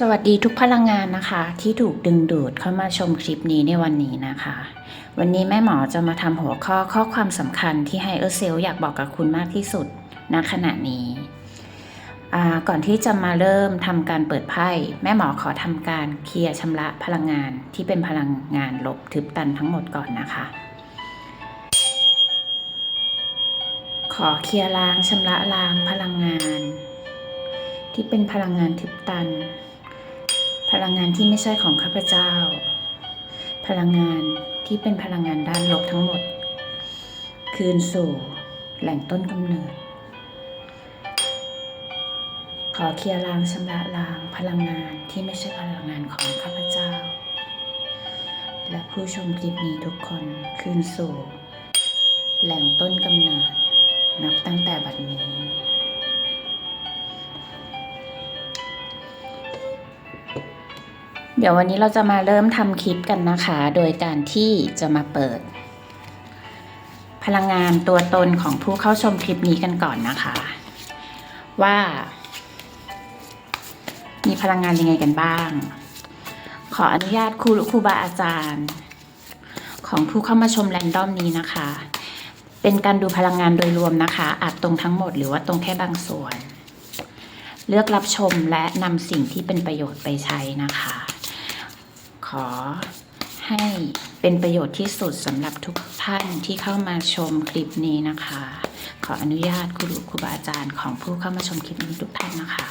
สวัสดีทุกพลังงานนะคะ ที่ถูกดึงดูดเข้ามาชมคลิปนี้ในวันนี้นะคะ วันนี้แม่หมอจะมาทำหัวข้อข้อความสำคัญที่ไฮเออร์เซลอยากบอกกับคุณมากที่สุดณขณะนี้ก่อนที่จะมาเริ่มทำการเปิดไพ่แม่หมอขอทำการเคลียร์ชำระพลังงานที่เป็นพลังงานลบทึบตันทั้งหมดก่อนนะคะ ขอเคลียร์ล้างชำระล้างพลังงาน ที่เป็นพลังงานทึบตัน พลังงานที่ไม่ใช่ของข้าพเจ้า พลังงานที่เป็นพลังงานด้านลบทั้งหมด คืนสู่แหล่งต้นกำเนิด ขอเคลียร์ล้างชำระล้างพลังงานที่ไม่ใช่พลังงานของข้าพเจ้า และผู้ชมคลิปนี้ทุกคนคืนสู่ แหล่งต้นกำเนิด นับตั้งแต่บัดนี้ ดี๋ยววันนี้เราจะมาเริ่มทำคลิปกันนะคะ โดยการที่จะมาเปิด พลังงานตัวตนของผู้เข้าชมคลิปนี้กันก่อนนะคะ ว่า มีพลังงานยังไงกันบ้าง ขออนุญาตครูครูบาอาจารย์ ของผู้เข้ามาชมแรนดอมนี้นะคะ เป็นการดูพลังงานโดยรวมนะคะ อาจตรงทั้งหมดหรือว่าตรงแค่บางส่วนเลือกรับชมและนำสิ่งที่เป็นประโยชน์ไปใช้นะคะ ขอให้เป็นประโยชน์ที่สุดสำหรับทุกท่านที่เข้ามาชมคลิปนี้นะคะ ขออนุญาตครูครูบาอาจารย์ของผู้เข้ามาชมคลิปนี้ทุกท่านนะคะ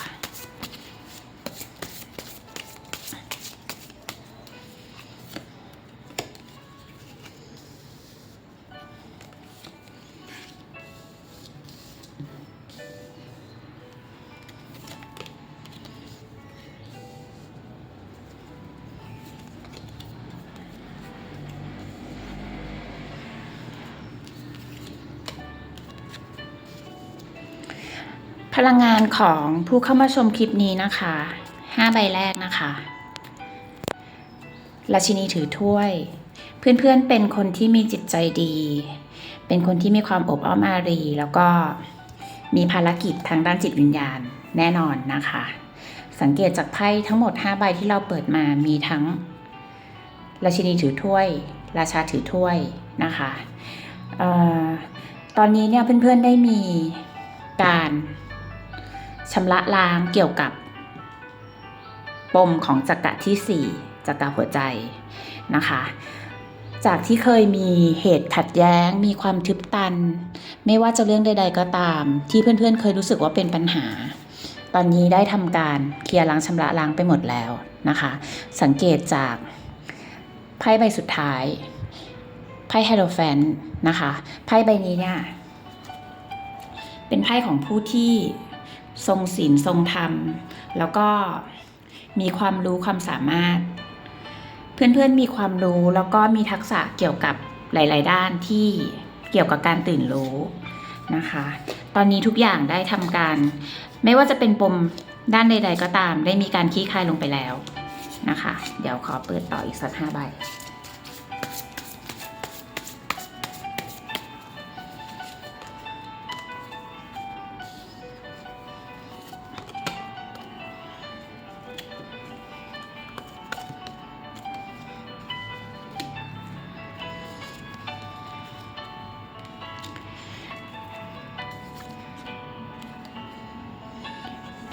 ลังงานของผู้เข้ามาชมคลิปนี้นะคะห้าใบแรกนะคะราชินีถือถ้วย เพื่อนๆเป็นคนที่มีจิตใจดี เป็นคนที่มีความอบอ้อมอารี แล้วก็มีภารกิจทางด้านจิตวิญญาณแน่นอนนะคะ สังเกตจากไพ่ทั้งหมด 5 ใบที่เราเปิดมามีทั้งราชินีถือถ้วย ราชาถือถ้วยนะคะออตอนนี้เนี่ยเพื่อนๆได้มีการ ชำระล้างเกี่ยวกับ ปมของจักระที่ 4จักระหัวใจนะคะ จากที่เคยมีเหตุขัดแย้ง มีความทึบตัน ไม่ว่าจะเรื่องใด ๆ ก็ตาม ที่เพื่อนๆเคยรู้สึกว่าเป็นปัญหา ตอนนี้ได้ทำการเคลียร์ล้างชำระล้างไปหมดแล้วนะคะ สังเกตจากไพ่ใบสุดท้ายไพ่ไฮโดรแฟนนะคะไพ่ใบนี้เนี่ยเป็นไพ่ของผู้ที่ ทรงศีลทรงธรรม แล้วก็มีความรู้ความสามารถ เพื่อนๆมีความรู้แล้วก็มีทักษะเกี่ยวกับหลาย ๆ ด้านที่เกี่ยวกับการตื่นรู้นะคะ ตอนนี้ทุกอย่างได้ทำการ ไม่ว่าจะเป็นปมด้านใด ๆ ก็ตาม ได้มีการคลี่คลายลงไปแล้วนะคะ เดี๋ยวขอเปิดต่ออีกสักห้าใบ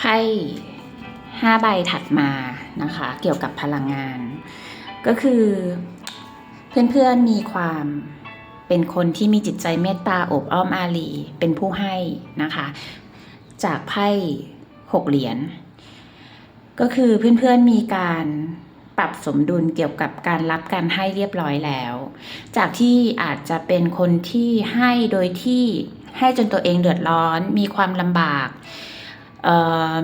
ไพ่ห้าใบถัดมานะคะ เกี่ยวกับพลังงาน ก็คือเพื่อนๆมีความเป็นคนที่มีจิตใจเมตตาอบอ้อมอารีเป็นผู้ให้นะคะ จากไพ่หกเหรียญก็คือเพื่อนๆมีการปรับสมดุลเกี่ยวกับการรับการให้เรียบร้อยแล้ว จากที่อาจจะเป็นคนที่ให้โดยที่ให้จนตัวเองเดือดร้อน มีความลำบาก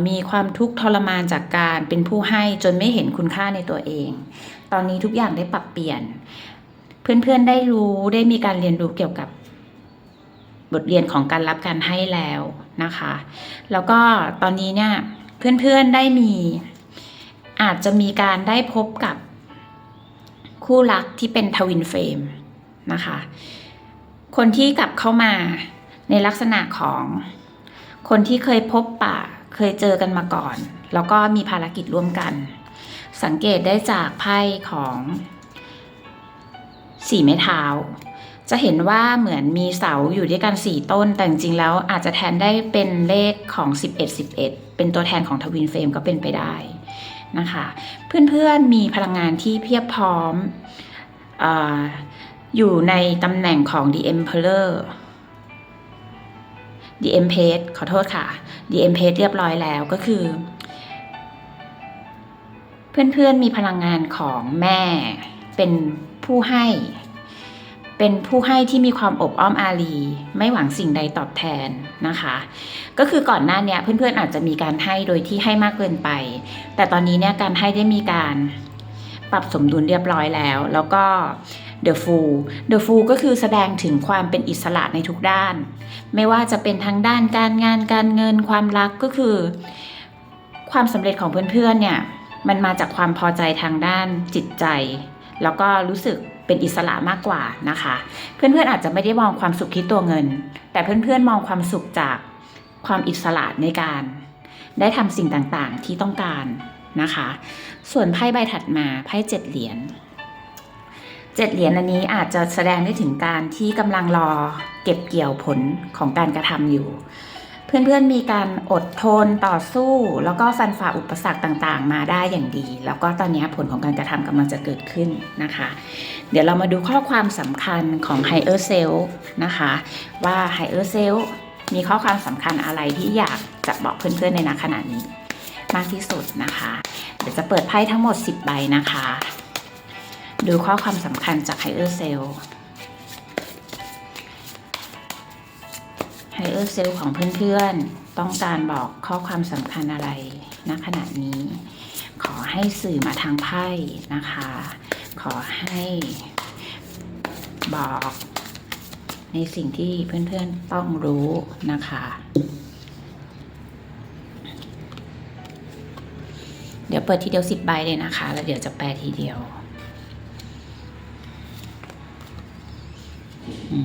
มีความทุกข์ทรมานจากการเป็นผู้ให้จนไม่เห็นคุณค่าในตัวเอง ตอนนี้ทุกอย่างได้ปรับเปลี่ยน เพื่อนๆได้รู้ได้มีการเรียนรู้เกี่ยวกับบทเรียนของการรับการให้แล้วนะคะ แล้วก็ตอนนี้เนี่ยเพื่อนๆได้มีอาจจะมีการได้พบกับคู่รักที่เป็นทวินเฟรมนะคะ คนที่กลับเข้ามาในลักษณะของ คนที่เคยพบปะเคยเจอกันมาก่อน แล้วก็มีภารกิจร่วมกัน สังเกตได้จากไพ่ของสี่ไม้เท้า จะเห็นว่าเหมือนมีเสาอยู่ด้วยกันสี่ต้น แต่จริงแล้วอาจจะแทนได้เป็นเลขของ 11 11 เป็นตัวแทนของทวินเฟรมก็เป็นไปได้นะคะ เพื่อนๆมีพลังงานที่เพียบพร้อมออยู่ในตำแหน่งของ The Emperor The Empress ขอโทษค่ะ The Empress เรียบร้อยแล้วก็คือ เพื่อนๆมีพลังงานของแม่ เป็นผู้ให้ เป็นผู้ให้ที่มีความอบอ้อมอารี ไม่หวังสิ่งใดตอบแทนนะคะ ก็คือก่อนหน้านี้เพื่อนๆอาจจะมีการให้โดยที่ให้มากเกินไป แต่ตอนนี้เนี่ยการให้ได้มีการปรับสมดุลเรียบร้อยแล้ว แล้วก็ The Fool The Fool ก็คือแสดงถึงความเป็นอิสระในทุกด้าน ไม่ว่าจะเป็นทั้งด้านการงานการเงินความรักก็คือ ความสำเร็จของเพื่อนๆเนี่ยมันมาจากความพอใจทางด้านจิตใจ แล้วก็รู้สึกเป็นอิสระมากกว่านะคะ เพื่อนๆอาจจะไม่ได้มองความสุขที่ตัวเงิน แต่เพื่อนๆมองความสุขจากความอิสระในการ ได้ทำสิ่งต่างๆที่ต้องการนะคะ ส่วนไพ่ใบถัดมาไพ่เจ็ดเหรียญ เจ็ดเหรียญอันนี้อาจจะแสดงได้ถึงการที่กำลังรอเก็บเกี่ยวผลของการกระทำอยู่ เพื่อนๆมีการอดทนต่อสู้ แล้วก็ฟันฝ่าอุปสรรคต่างๆ มาได้อย่างดี แล้วก็ตอนนี้ผลของการกระทำกำลังจะเกิดขึ้นนะคะ เดี๋ยวเรามาดูข้อความสำคัญของ Higher Self นะคะ ว่า Higher Self มีข้อความสำคัญอะไรที่อยากจะบอกเพื่อนๆในณขณะนี้ มากที่สุดนะคะ เดี๋ยวจะเปิดไพ่ทั้งหมด 10 ใบนะคะ ดูข้อความสำคัญจาก Higher Self Higher Self ของเพื่อนๆ ต้องการบอกข้อความสำคัญอะไรณขณะนี้ ขอให้สื่อมาทางไพ่นะคะ ขอให้บอกในสิ่งที่เพื่อนๆต้องรู้นะคะ เดี๋ยวเปิดทีเดียวสิบใบเลยนะคะ แล้วเดี๋ยวจะแปลทีเดียว อื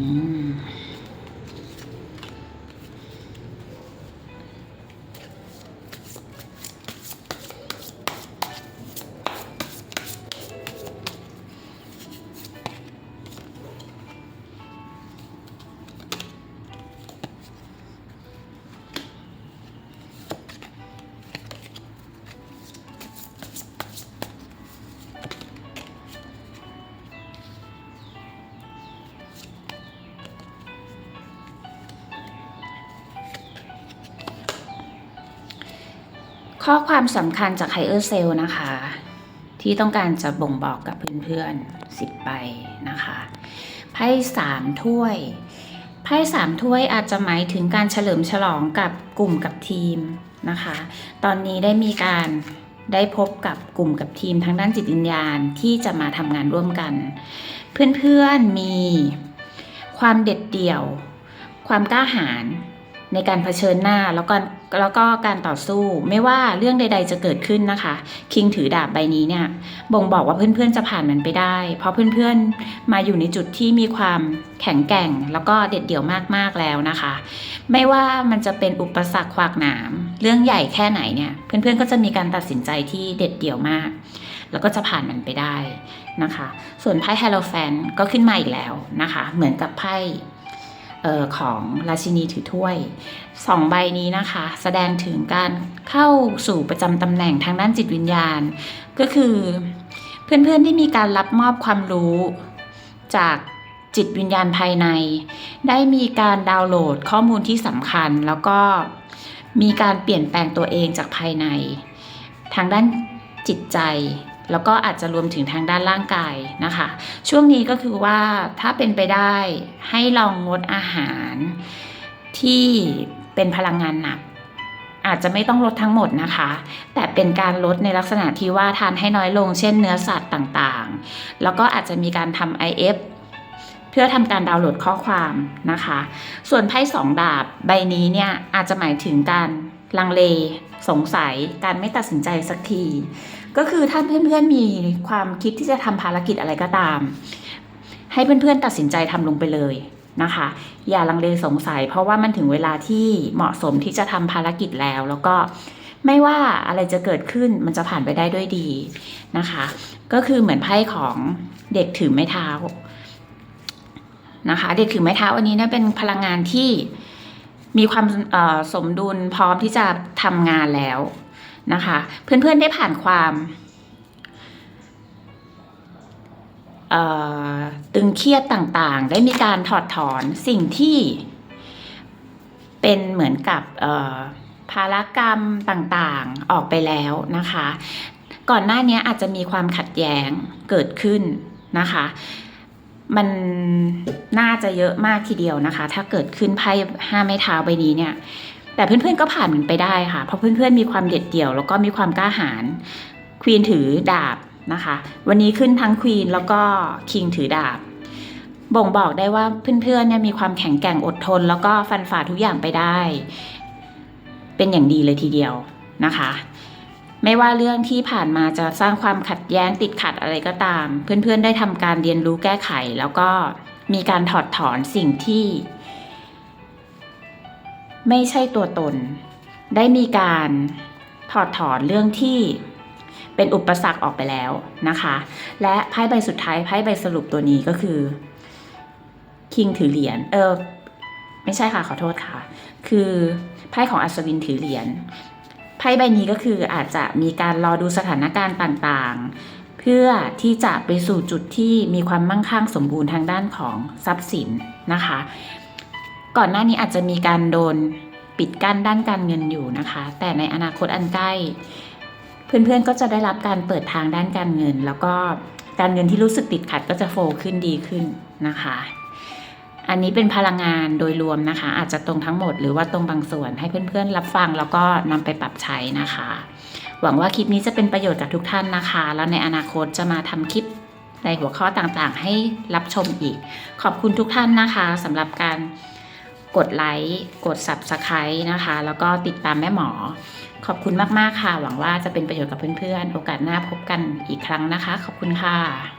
ข้อความสำคัญจาก Higher Cell นะคะ ที่ต้องการจะบ่งบอกกับเพื่อนๆสิบใบนะคะไพ่สามถ้วยไพ่สามถ้วยอาจจะหมายถึงการเฉลิมฉลองกับกลุ่มกับทีมนะคะ ตอนนี้ได้มีการได้พบกับกลุ่มกับทีมทางด้านจิตวิญญาณที่จะมาทำงานร่วมกัน เพื่อนๆมีความเด็ดเดี่ยว ความกล้าหาญ ในการเผชิญหน้าแล้วก็แล้วก็การต่อสู้ไม่ว่าเรื่องใด ๆ จะเกิดขึ้นนะคะ คิงถือดาบใบนี้เนี่ยบ่งบอกว่าเพื่อนๆจะผ่านมันไปได้ เพราะเพื่อนๆมาอยู่ในจุดที่มีความแข็งแกร่ง แล้วก็เด็ดเดี่ยวมากๆแล้วนะคะ ไม่ว่ามันจะเป็นอุปสรรคขวากหนาม เรื่องใหญ่แค่ไหนเนี่ยเพื่อนๆก็จะมีการตัดสินใจที่เด็ดเดี่ยวมาก แล้วก็จะผ่านมันไปได้นะคะ ส่วนไพ่ไฮโลแฟนก็ขึ้นมาอีกแล้วนะคะ เหมือนกับไพ่ ออของราชินีถือถ้วยสองใบนี้นะคะ แสดงถึงการเข้าสู่ประจำตำแหน่งทางด้านจิตวิญญาณ ก็คือเพื่อนๆที่มีการรับมอบความรู้จากจิตวิญญาณภายใน ได้มีการดาวน์โหลดข้อมูลที่สำคัญ แล้วก็มีการเปลี่ยนแปลงตัวเองจากภายใน ทางด้านจิตใจ แล้วก็อาจจะรวมถึงทางด้านร่างกายนะคะ ช่วงนี้ก็คือว่าถ้าเป็นไปได้ให้ลองงดอาหารที่เป็นพลังงานหนัก อาจจะไม่ต้องลดทั้งหมดนะคะ แต่เป็นการลดในลักษณะที่ว่าทานให้น้อยลง เช่นเนื้อสัตว์ต่างๆ แล้วก็อาจจะมีการทำ IF เพื่อทำการดาวน์โหลดข้อความนะคะ ส่วนไพ่สองดาบใบนี้เนี่ยอาจจะหมายถึงการลังเลสงสัยการไม่ตัดสินใจสักที ก็คือถ้าเพื่อนๆมีความคิดที่จะทำภารกิจอะไรก็ตาม ให้เพื่อนๆตัดสินใจทำลงไปเลยนะคะ อย่าลังเลสงสัย เพราะว่ามันถึงเวลาที่เหมาะสมที่จะทำภารกิจแล้ว แล้วก็ไม่ว่าอะไรจะเกิดขึ้นมันจะผ่านไปได้ด้วยดีนะคะ ก็คือเหมือนไพ่ของเด็กถือไม้เท้านะคะ เด็กถือไม้เท้าอันนี้เนี่ยเป็นพลังงานที่มีความสมดุลพร้อมที่จะทำงานแล้ว นะคะ เพื่อนๆได้ผ่านความตึงเครียดต่างๆ ได้มีการถอดถอนสิ่งที่เป็นเหมือนกับภารกรรมต่างๆออกไปแล้วนะคะ ก่อนหน้านี้อาจจะมีความขัดแย้งเกิดขึ้นนะคะ มันน่าจะเยอะมากทีเดียวนะคะ ถ้าเกิดขึ้นไพ่ห้าไม้เท้าใบนี้เนี่ย แต่เพื่อนๆก็ผ่านมันไปได้ค่ะ เพราะเพื่อนๆมีความเด็ดเดี่ยวแล้วก็มีความกล้าหาญควีนถือดาบนะคะ วันนี้ขึ้นทั้งควีนแล้วก็คิงถือดาบ บ่งบอกได้ว่าเพื่อนๆเนี่ยมีความแข็งแกร่งอดทน แล้วก็ฟันฝ่าทุกอย่างไปได้ เป็นอย่างดีเลยทีเดียวนะคะ ไม่ว่าเรื่องที่ผ่านมาจะสร้างความขัดแย้งติดขัดอะไรก็ตาม เพื่อนๆได้ทำการเรียนรู้แก้ไข แล้วก็มีการถอดถอนสิ่งที่ ไม่ใช่ตัวตน ได้มีการถอดถอนเรื่องที่เป็นอุปสรรคออกไปแล้วนะคะ และไพ่ใบสุดท้ายไพ่ใบสรุปตัวนี้ก็คือคิงถือเหรียญเออไม่ใช่ค่ะขอโทษค่ะ คือไพ่ของอัศวินถือเหรียญไพ่ใบนี้ก็คืออาจจะมีการรอดูสถานการณ์ต่างๆ เพื่อที่จะไปสู่จุดที่มีความมั่งคั่งสมบูรณ์ทางด้านของทรัพย์สินนะคะ ก่อนหน้านี้อาจจะมีการโดนปิดกั้นด้านการเงินอยู่นะคะ แต่ในอนาคตอันใกล้ เพื่อนๆก็จะได้รับการเปิดทางด้านการเงิน แล้วก็การเงินที่รู้สึกติดขัดก็จะโฟขึ้นดีขึ้นนะคะ อันนี้เป็นพลังงานโดยรวมนะคะ อาจจะตรงทั้งหมดหรือว่าตรงบางส่วนให้เพื่อนๆ รับฟังแล้วก็นำไปปรับใช้นะคะ หวังว่าคลิปนี้จะเป็นประโยชน์กับทุกท่านนะคะ แล้วในอนาคตจะมาทำคลิปในหัวข้อต่างๆ ให้รับชมอีก ขอบคุณทุกท่านนะคะสำหรับการ กดไลค์ กด Subscribe นะคะ แล้วก็ติดตามแม่หมอ ขอบคุณมาก ๆ ค่ะ หวังว่าจะเป็นประโยชน์กับเพื่อน ๆ โอกาสหน้าพบกันอีกครั้งนะคะ ขอบคุณค่ะ